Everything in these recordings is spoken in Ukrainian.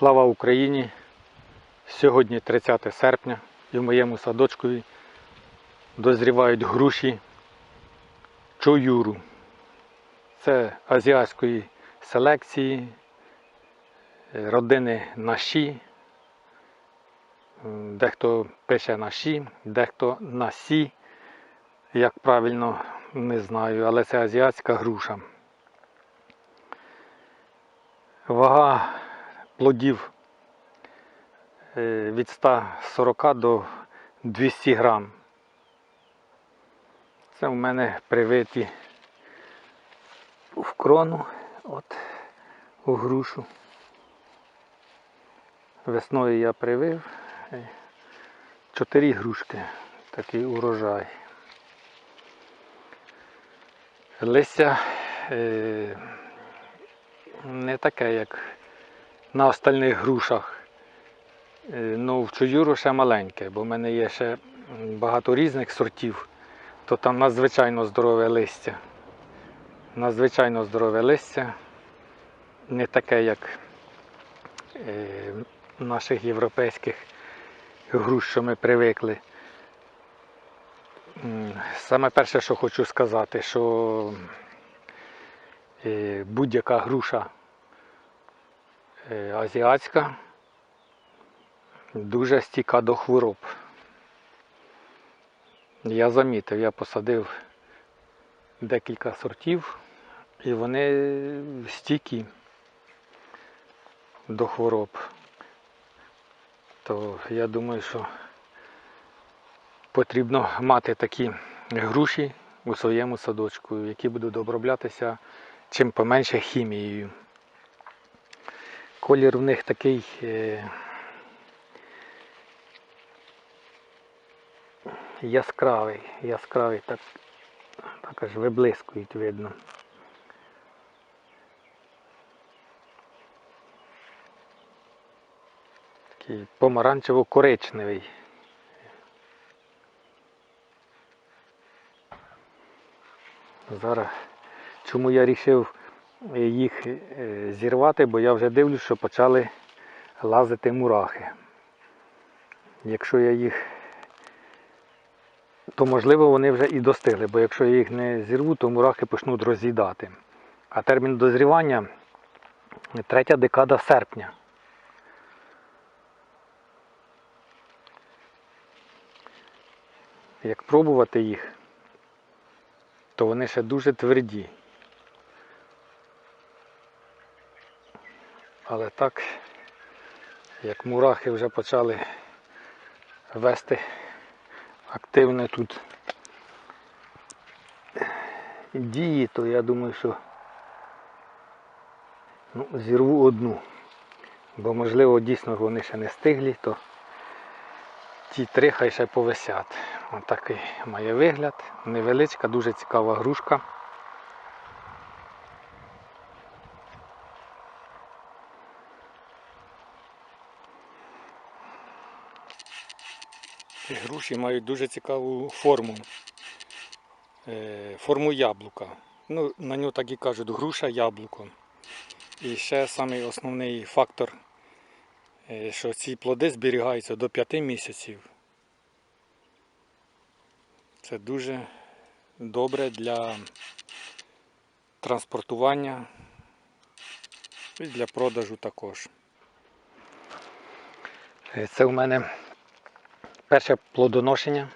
Слава Україні! Сьогодні 30 серпня і в моєму садочкові дозрівають груші чоюру. Це азіатської селекції, е, родини наші. Дехто пише наші, дехто насі, як правильно не знаю, але це азіатська груша. Вага плодів е, від 140 до 200 грам. Це в мене привиті в крону, от у грушу. Весною я привив е, чотири грушки, такий урожай. Листя е, не таке, як на остальних грушах. Е, Ну, в чуюру ще маленьке, бо в мене є ще багато різних сортів, то там надзвичайно здорове листя. Надзвичайно здорове листя. Не таке, як е, наших європейських груш, що ми привикли. Саме перше, що хочу сказати, що е, будь-яка груша азіатська дуже стійка до хвороб. Я замітив, я посадив декілька сортів, і вони стійкі до хвороб. То я думаю, що потрібно мати такі груші у своєму садочку, які будуть оброблятися чим поменше хімією. Колір в них такий е, яскравий, яскравий, так, так аж виблискують видно. Такий помаранчево-коричневий. Зараз чому я вирішив їх е, зірвати, бо я вже дивлюсь, що почали лазити мурахи. Якщо я їх, то можливо вони вже і достигли, бо якщо я їх не зірву, то мурахи почнуть роз'їдати. А термін дозрівання третя декада серпня. Як пробувати їх, то вони ще дуже тверді. Але так, як мурахи вже почали вести активне тут дії, то я думаю, що ну, зірву одну. Бо можливо дійсно вони ще не стиглі, то ті три хай ще повисять. Ось такий має вигляд. Невеличка, дуже цікава грушка. Ці груші мають дуже цікаву форму. Е, Форму яблука. Ну, на нього так і кажуть груша яблуко. І ще самий основний фактор, е, що ці плоди зберігаються до 5 місяців. Це дуже добре для транспортування і для продажу також. Е, Це у мене перше плодоношення.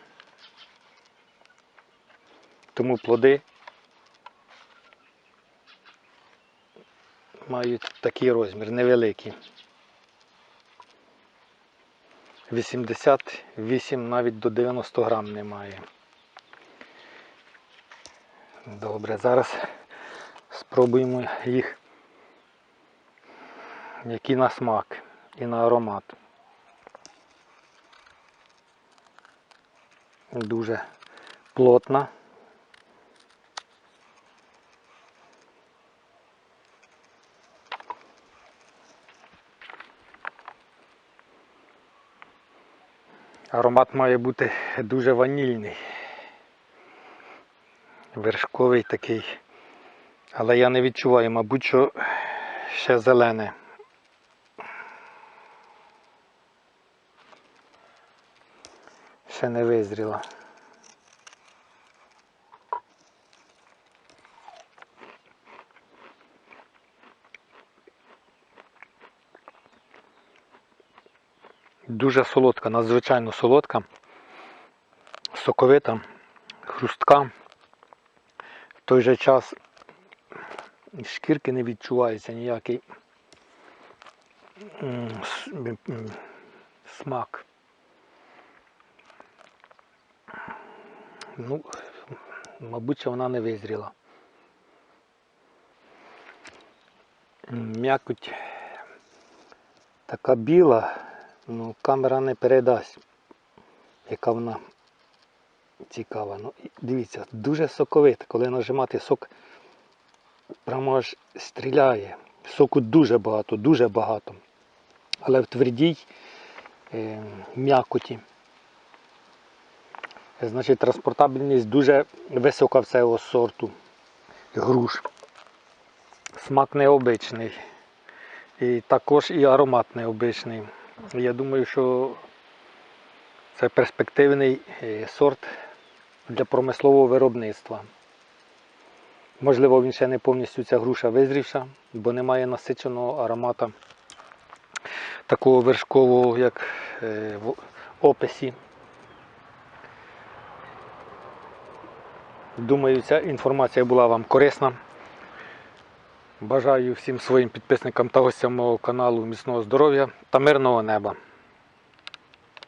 Тому плоди мають такий розмір, невеликий. 88 навіть до 90 грам немає. Добре, зараз спробуємо їх, які на смак і на аромат. Дуже плотна. Аромат має бути дуже ванільний. Вершковий такий. Але я не відчуваю, мабуть, що ще зелене. Ще не визріла. Дуже солодка, надзвичайно солодка, соковита, хрустка. В той же час шкірки не відчувається ніякий смак. Ну, мабуть, вона не визріла. М'якоть така біла, ну камера не передасть, яка вона цікава. Ну, дивіться, дуже соковита. Коли нажимати сок, прямо аж стріляє. Соку дуже багато, дуже багато. Але в твердій е, м'якоті. Значить, транспортабельність дуже висока в цього сорту груш. Смак необичний. І також і аромат необичний. Я думаю, що це перспективний е, сорт для промислового виробництва. Можливо, він ще не повністю ця груша визрівша, бо немає насиченого аромата такого вершкового, як е, в описі. Думаю, ця інформація була вам корисна. Бажаю всім своїм підписникам та гостям мого каналу міцного здоров'я та мирного неба.